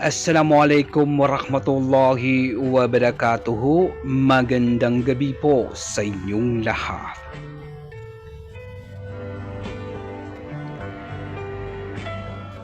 Assalamualaikum warahmatullahi wabarakatuh. Magandang gabi po sa inyong lahat.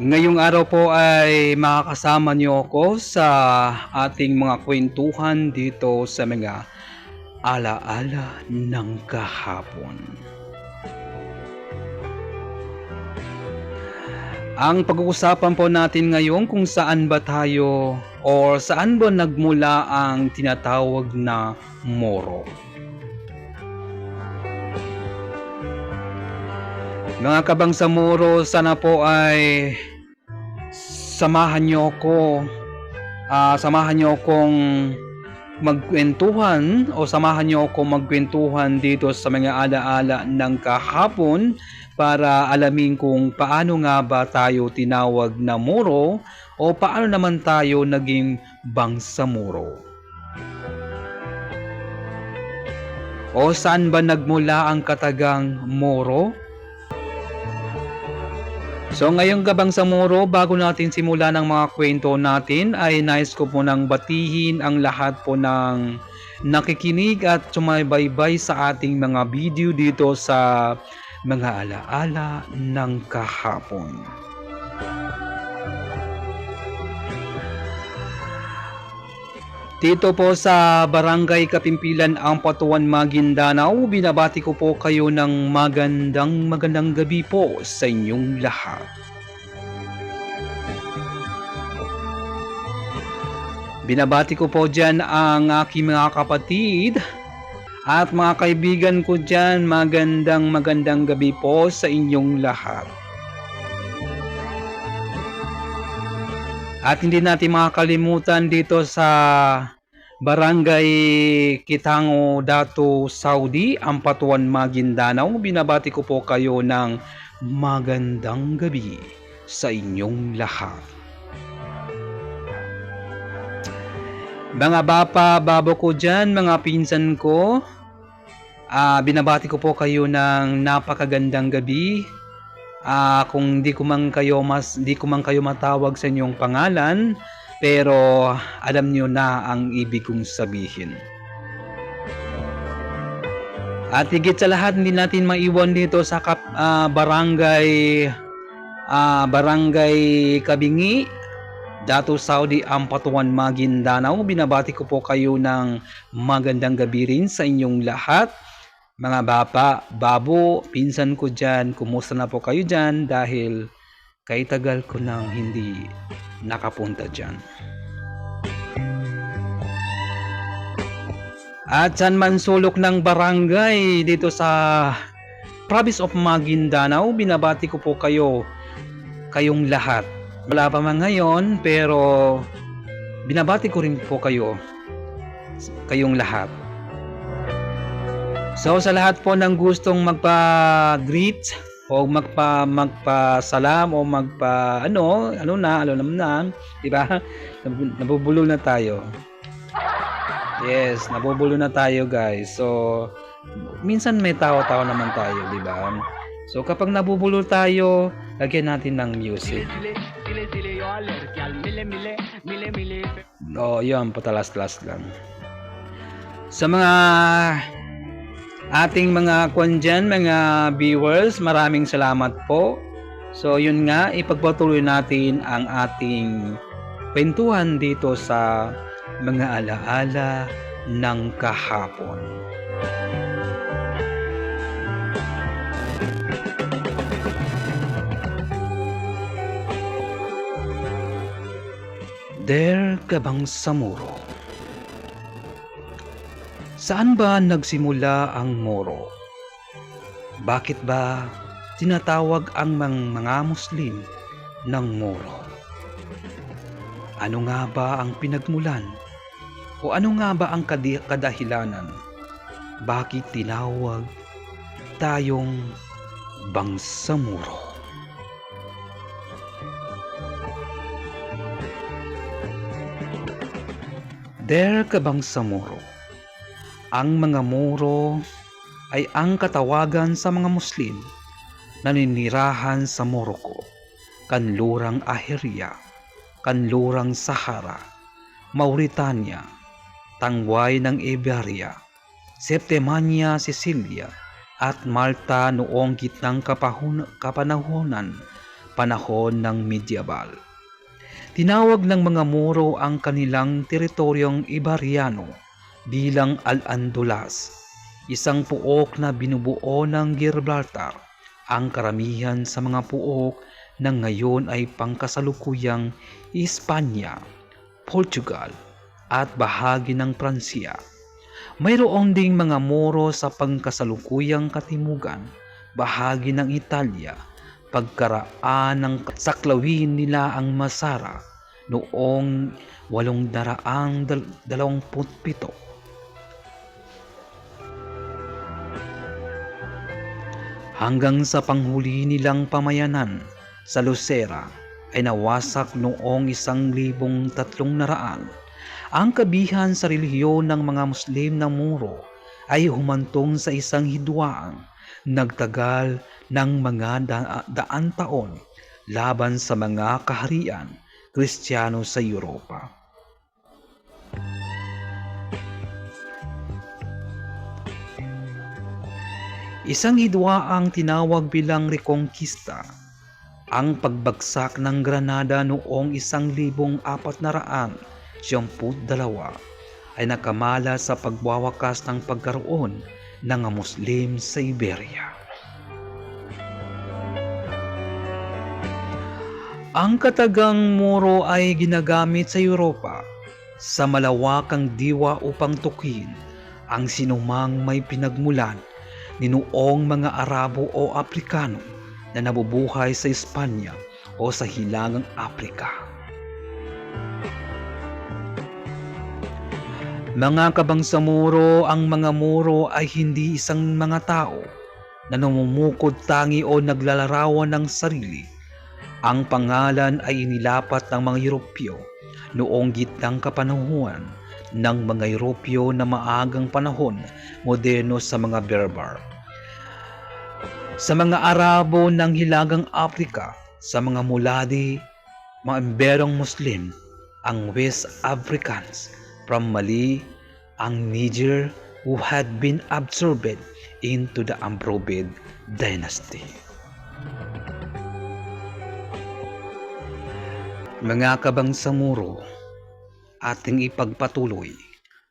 Ngayong araw po ay makakasama niyo ako sa ating mga kwentuhan dito sa mga alaala ng kahapon. Ang pag-uusapan po natin ngayon kung saan ba tayo or saan ba nagmula ang tinatawag na Moro. Mga kabangsa Moro, sana po ay samahan niyo ako ah, samahan niyo akong magkwentuhan o samahan niyo ako magkwentuhan dito sa mga alaala ng kahapon para alamin kung paano nga ba tayo tinawag na Moro o paano naman tayo naging Bangsamoro. O saan ba nagmula ang katagang Moro? So ngayong gabang sa Moro, bago natin simula ng mga kwento natin, ay nice ko po nang batihin ang lahat po ng nakikinig at sumaybaybay sa ating mga video dito sa mga alaala ng kahapon. Dito po sa Barangay Kapimpilan ang Patuan Maguindanao, binabati ko po kayo ng magandang magandang gabi po sa inyong lahat. Binabati ko po dyan ang aking mga kapatid at mga kaibigan ko dyan, magandang magandang gabi po sa inyong lahat. At hindi natin makakalimutan dito sa Barangay Kitango, Dato, Saudi, Ampatuan, Maguindanao. Binabati ko po kayo ng magandang gabi sa inyong lahat. Mga bapa, babo ko dyan, mga pinsan ko, ah binabati ko po kayo ng napakagandang gabi. Ah, kung di ko man kayo mas di ko man kayo matawag sa inyong pangalan, pero alam niyo na ang ibig kong sabihin. At higit sa lahat, hindi natin maiwan dito sa kap, ah, barangay ah, barangay Kabingi, Dato Saudi Ampatuan Maguindanao. Binabati ko po kayo ng magandang gabi rin sa inyong lahat. Mga bapa, babo, pinsan ko dyan, kumusta na po kayo dyan dahil kay tagal ko nang hindi nakapunta dyan. At saan man sulok ng barangay dito sa province of Maguindanao, binabati ko po kayo, kayong lahat. Wala pa man ngayon, pero binabati ko rin po kayo, kayong lahat. So sa lahat po ng gustong magpa-greet o magpa magpa-salam o magpa ano, ano na, ano naman na, 'di ba? Nabubulol na tayo. Yes, nabubulo na tayo, guys. So minsan may tawa-tawa naman tayo, 'di ba? So kapag nabubulol tayo, lagyan natin ng music. Oh, yun, patalas-talas lang. Sa mga ating mga kwan dyan, mga viewers, maraming salamat po. So, yun nga, ipagpatuloy natin ang ating kwentuhan dito sa mga alaala ng kahapon. Der Kabang Samuro Saan ba nagsimula ang Moro? Bakit ba tinatawag ang mga Muslim ng Moro? Ano nga ba ang pinagmulan? O ano nga ba ang kadahilanan? Bakit tinawag tayong Bangsamoro? Der Kabangsamoro Ang mga Moro ay ang katawagan sa mga Muslim na ninirahan sa Morocco, kanlurang Aheria, kanlurang Sahara, Mauritania, tangway ng Iberia, Septimania, Sicilia, at Malta noong gitnang kapahun- kapanahonan, panahon ng medieval. Tinawag ng mga Moro ang kanilang teritoryong Iberiano bilang Al-Andalusia, isang puok na binubuo ng Gibraltar. Ang karamihan sa mga puok na ngayon ay pangkasalukuyang Espanya, Portugal, at bahagi ng Pransya. Mayroon ding mga Moro sa pangkasalukuyang katimugan, bahagi ng Italia, pagkaraan ng saklawin nila ang Masara noong 827. Hanggang sa panghuli nilang pamayanan sa Lucera ay nawasak noong isang libong tatlong naraan. Ang kabihan sa relihiyon ng mga Muslim na Muro ay humantong sa isang hidwaang nagtagal ng mga da- daan taon laban sa mga kaharian Kristiyano sa Europa. Isang hidwaang tinawag bilang Reconquista ang pagbagsak ng Granada noong isang libong apat na raan dalawa ay nakamala sa pagwawakas ng pagkaroon ng Muslim sa Iberia. Ang katagang Moro ay ginagamit sa Europa sa malawakang diwa upang tukin ang sinumang may pinagmulan ni noong mga Arabo o Aprikano na nabubuhay sa Espanya o sa Hilagang Afrika. Mga kabangsamuro, ang mga Muro ay hindi isang mga tao na namumukod tangi o naglalarawan ng sarili. Ang pangalan ay inilapat ng mga Europeo noong gitnang kapanahuan ng mga Europeo na maagang panahon moderno sa mga Berber. Sa mga Arabo ng Hilagang Afrika, sa mga Muladi, mga emberong Muslim, ang West Africans from Mali, ang Niger who had been absorbed into the Ambrobid dynasty. Mga kabangsamuro, ating ipagpatuloy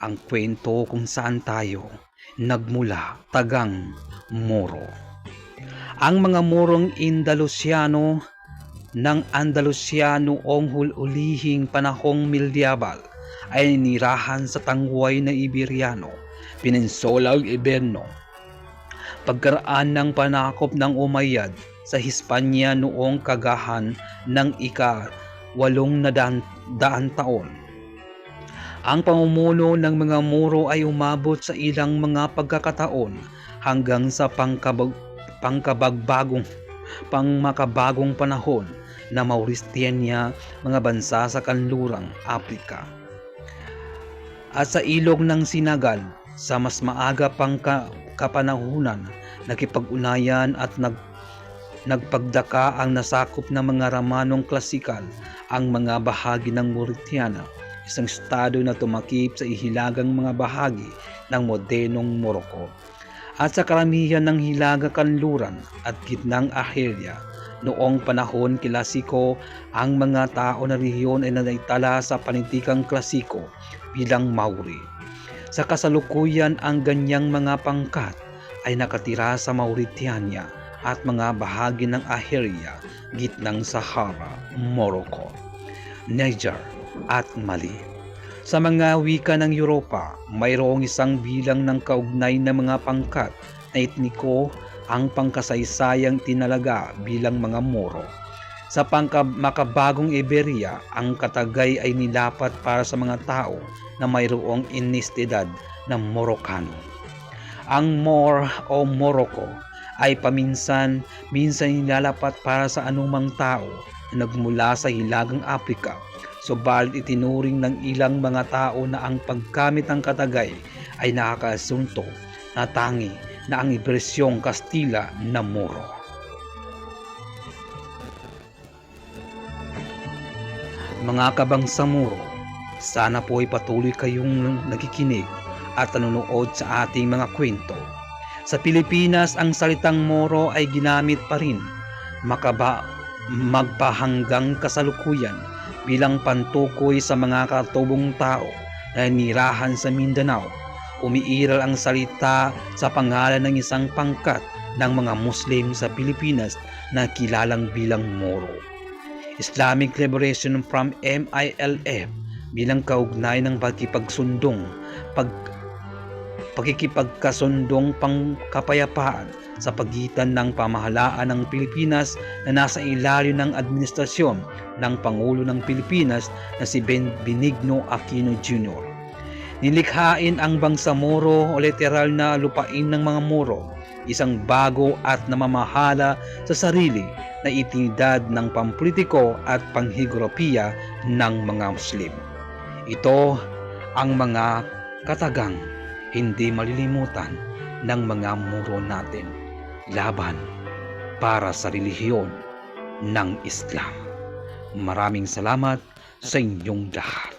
ang kwento kung saan tayo nagmula tagang Moro. Ang mga Morong Indalusiano ng Andalusia noong hululihing panahong Milyabal ay nirahan sa tangway na Iberiano, Peninsulang Iberno. Pagkaraan ng panakop ng Umayyad sa Hispanya noong kagahan ng ika walong na daan taon. Ang pamumuno ng mga Moro ay umabot sa ilang mga pagkakataon hanggang sa pangkabag, pangkabagbagong pangmakabagong panahon na Mauritania, mga bansa sa kanlurang Afrika. At sa ilog ng Sinagal, sa mas maaga pang ka, kapanahunan, nakipag-unayan at nag, nagpagdaka ang nasakop ng mga Ramanong klasikal ang mga bahagi ng Mauritania, isang estado na tumakip sa ihilagang mga bahagi ng modernong Morocco at sa karamihan ng Hilaga Kanluran at gitnang Ahelia. Noong panahon klasiko, ang mga tao na rehiyon ay naitala sa panitikang klasiko bilang Maori. Sa kasalukuyan, ang ganyang mga pangkat ay nakatira sa Mauritania at mga bahagi ng Ahelia, gitnang Sahara, Morocco, Niger at Mali. Sa mga wika ng Europa, mayroong isang bilang ng kaugnay na mga pangkat na etniko ang pangkasaysayang tinalaga bilang mga Moro. Sa pangmakabagong Iberia, ang katagay ay nilapat para sa mga tao na mayroong inistidad ng Morocano. Ang Mor o Morocco ay paminsan minsan nilalapat para sa anumang tao na nagmula sa Hilagang Afrika subalit itinuring ng ilang mga tao na ang paggamit ng katagay ay nakakaasunto na tangi na ang ibersyong Kastila na Moro. Mga kabangsamuro, sana po ay patuloy kayong nakikinig at nanonood sa ating mga kwento. Sa Pilipinas, ang salitang Moro ay ginamit pa rin makaba magpahanggang kasalukuyan bilang pantukoy sa mga katubong tao na nirahan sa Mindanao. Umiiral ang salita sa pangalan ng isang pangkat ng mga Muslim sa Pilipinas na kilalang bilang Moro. Islamic Liberation from MILF bilang kaugnay ng pagkipagsundong, pag, pagkikipagkasundong pangkapayapaan sa pagitan ng pamahalaan ng Pilipinas na nasa ilalim ng administrasyon ng Pangulo ng Pilipinas na si Ben Benigno Aquino Jr. Nilikhain ang Bangsamoro o literal na lupain ng mga Moro, isang bago at namamahala sa sarili na itinidad ng pampolitiko at panghigropiya ng mga Muslim. Ito ang mga katagang hindi malilimutan ng mga Moro natin laban para sa relihiyon ng Islam. Maraming salamat sa inyong lahat.